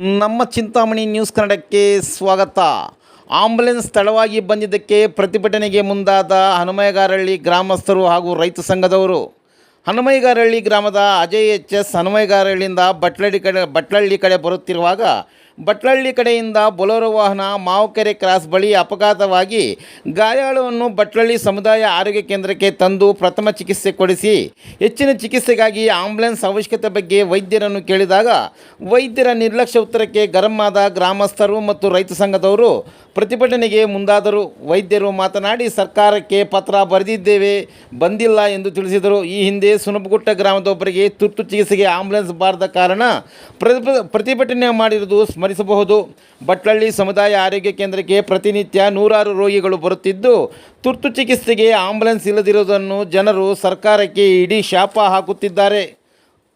ನಮ್ಮ ಚಿಂತಾಮಣಿ ನ್ಯೂಸ್ ಕನ್ನಡಕ್ಕೆ ಸ್ವಾಗತ. ಆಂಬುಲೆನ್ಸ್ ಸ್ಥಳವಾಗಿ ಬಂದಿದ್ದಕ್ಕೆ ಪ್ರತಿಭಟನೆಗೆ ಮುಂದಾದ ಹನುಮಯಗಾರಹಳ್ಳಿ ಗ್ರಾಮಸ್ಥರು ಹಾಗೂ ರೈತ ಸಂಘದವರು. ಹನುಮೈಗಾರಹಳ್ಳಿ ಗ್ರಾಮದ ಅಜಯ್ ಎಚ್ ಎಸ್ ಹನುಮೈಗಾರಹಳ್ಳಿಯಿಂದ ಬಟ್ಲಳ್ಳಿ ಕಡೆ ಬಟ್ಲಳ್ಳಿ ಕಡೆ ಬರುತ್ತಿರುವಾಗ ಬಟ್ಲಳ್ಳಿ ಕಡೆಯಿಂದ ಬೊಲೋರೋ ವಾಹನ ಮಾವುಕೆರೆ ಕ್ರಾಸ್ ಬಳಿ ಅಪಘಾತವಾಗಿ ಗಾಯಾಳುವನ್ನು ಬಟ್ಲಳ್ಳಿ ಸಮುದಾಯ ಆರೋಗ್ಯ ಕೇಂದ್ರಕ್ಕೆ ತಂದು ಪ್ರಥಮ ಚಿಕಿತ್ಸೆ ಕೊಡಿಸಿ ಹೆಚ್ಚಿನ ಚಿಕಿತ್ಸೆಗಾಗಿ ಆಂಬ್ಯುಲೆನ್ಸ್ ಅವಶ್ಯಕತೆ ಬಗ್ಗೆ ವೈದ್ಯರನ್ನು ಕೇಳಿದಾಗ ವೈದ್ಯರ ನಿರ್ಲಕ್ಷ್ಯ ಉತ್ತರಕ್ಕೆ ಗರಂ ಆದ ಗ್ರಾಮಸ್ಥರು ಮತ್ತು ರೈತ ಸಂಘದವರು ಪ್ರತಿಭಟನೆಗೆ ಮುಂದಾದರು. ವೈದ್ಯರು ಮಾತನಾಡಿ, ಸರ್ಕಾರಕ್ಕೆ ಪತ್ರ ಬರೆದಿದ್ದೇವೆ, ಬಂದಿಲ್ಲ ಎಂದು ತಿಳಿಸಿದರು. ಈ ಹಿಂದೆ ಸುನಬಗುಟ್ಟ ಗ್ರಾಮದೊಬ್ಬರಿಗೆ ತುರ್ತು ಚಿಕಿತ್ಸೆಗೆ ಆಂಬ್ಯುಲೆನ್ಸ್ ಬಾರದ ಕಾರಣ ಪ್ರತಿಭ- ಪ್ರತಿಭಟನೆ ಮಾಡಿರುವುದು ಸ್ಮರಿಸಬಹುದು ಬಟ್ಲಳ್ಳಿ ಸಮುದಾಯ ಆರೋಗ್ಯ ಕೇಂದ್ರಕ್ಕೆ ಪ್ರತಿನಿತ್ಯ ನೂರಾರು ರೋಗಿಗಳು ಬರುತ್ತಿದ್ದು, ತುರ್ತು ಚಿಕಿತ್ಸೆಗೆ ಆಂಬ್ಯುಲೆನ್ಸ್ ಇಲ್ಲದಿರುವುದನ್ನು ಜನರು ಸರ್ಕಾರಕ್ಕೆ ಇಡೀ ಶಾಪ ಹಾಕುತ್ತಿದ್ದಾರೆ.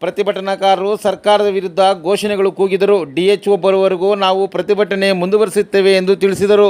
ಪ್ರತಿಭಟನಾಕಾರರು ಸರ್ಕಾರದ ವಿರುದ್ಧ ಘೋಷಣೆಗಳು ಕೂಗಿದರು. ಡಿ ಎಚ್ ಒ ಬರುವವರೆಗೂ ನಾವು ಪ್ರತಿಭಟನೆ ಮುಂದುವರಿಸುತ್ತೇವೆ ಎಂದು ತಿಳಿಸಿದರು.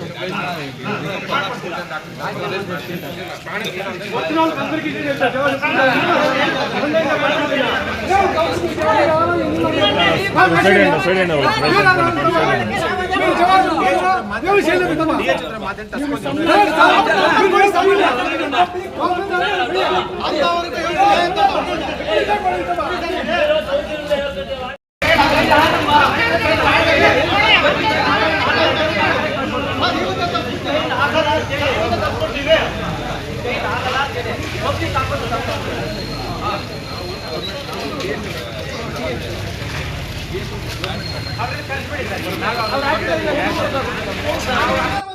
ಎವಡು சார்